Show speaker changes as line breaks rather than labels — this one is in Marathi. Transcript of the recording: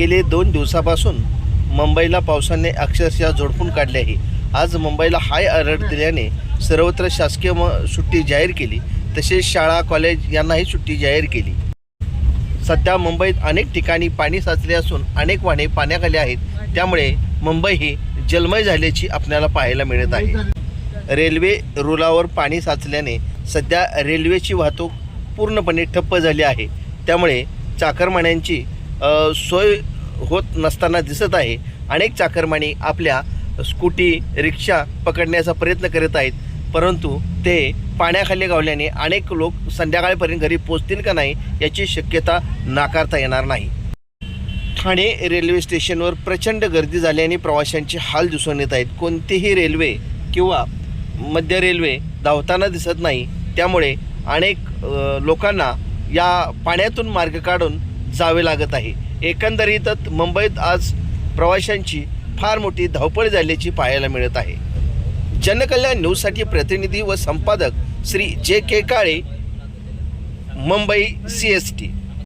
गेले दोन दिवसापासून मुंबईला पावसाने अक्षरशः झोडपून काढले आहे आज मुंबईला हाय अलर्ट दिल्याने सर्वत्र शासकीय म सुट्टी जाहीर केली. तसेच शाळा कॉलेज यांनाही सुट्टी जाहीर केली. सध्या मुंबईत अनेक ठिकाणी पाणी साचले असून अनेक वाहने पाण्याखाली आहेत. त्यामुळे मुंबई ही जलमय झाल्याची आपल्याला पाहायला मिळत आहे. रेल्वे रुलावर पाणी साचल्याने सध्या रेल्वेची वाहतूक पूर्णपणे ठप्प झाली आहे. त्यामुळे चाकरमान्यांची सोय होत नसताना दिसत आहे. अनेक चाकरमानी आपल्या स्कूटी रिक्षा पकडण्याचा प्रयत्न करत आहेत. परंतु ते पाण्याखाली गावल्याने अनेक लोक संध्याकाळपर्यंत घरी पोचतील का नाही याची शक्यता नाकारता येणार नाही. ठाणे रेल्वे स्टेशनवर प्रचंड गर्दी झाल्याने प्रवाशांचे हाल दिसून येत आहेत. कोणतीही रेल्वे किंवा मध्य रेल्वे धावताना दिसत नाही. त्यामुळे अनेक लोकांना या पाण्यातून मार्ग काढून जावे लागत आहे. एकंदरीतच मुंबईत आज प्रवाशांची फार मोठी धावपळ झाल्याची पाहायला मिळत आहे. जनकल्याण न्यूजसाठी प्रतिनिधी व संपादक Shri J K Kale Mumbai C S T